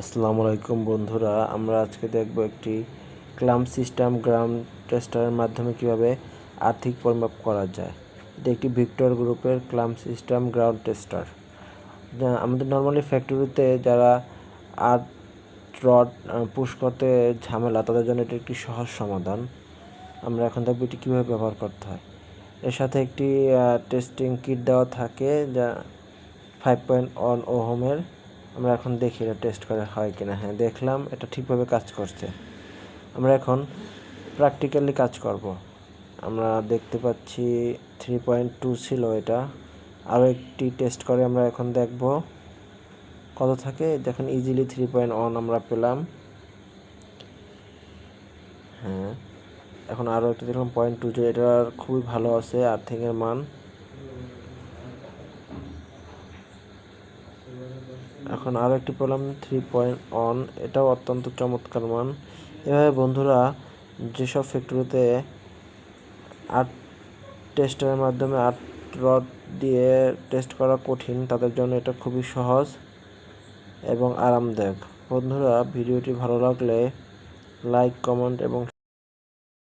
আসসালামু আলাইকুম বন্ধুরা, আমরা আজকে দেখব একটি ক্লাম সিস্টেম গ্রাউন্ড টেস্টারের মাধ্যমে কীভাবে আর্থিক পরিমাপ করা যায়। এটি একটি ভিক্টর গ্রুপের ক্লাম সিস্টেম গ্রাউন্ড টেস্টার। আমাদের নর্মালি ফ্যাক্টরিতে যারা আর্ট রড পুশ করতে ঝামেলা, তাদের জন্য এটি একটি সহজ সমাধান। আমরা এখন দেখব এটি কীভাবে ব্যবহার করতে হয়। এর সাথে একটি টেস্টিং কিট দেওয়া থাকে, যা ফাইভ পয়েন্ট ওয়ান ওহমের আমরা এখন দেখি এটা টেস্ট করে হয় কিনা। হ্যাঁ দেখলাম এটা ঠিকভাবে কাজ করছে। আমরা এখন প্র্যাকটিক্যালি কাজ করব। আমরা দেখতে পাচ্ছি থ্রি পয়েন্ট টু ছিল এটা। আরও একটি টেস্ট করে আমরা এখন দেখব। কত থাকে? দেখেন ইজিলি থ্রি পয়েন্ট ওয়ান আমরা পেলাম। হ্যাঁ এখন আরও একটা দেখলাম পয়েন্ট টু যে এটার খুবই ভালো আছে, আর্থিংয়ের মান। এখন আরও একটি পেলাম থ্রি পয়েন্ট অন এটাও অত্যন্ত চমৎকার মান। এভাবে বন্ধুরা যেসব ফ্যাক্টরিতে আর্ট টেস্টের মাধ্যমে আর্ট রড দিয়ে টেস্ট করা কঠিন, তাদের জন্য এটা খুবই সহজ এবং আরামদায়ক। বন্ধুরা, ভিডিওটি ভালো লাগলে লাইক কমেন্ট এবং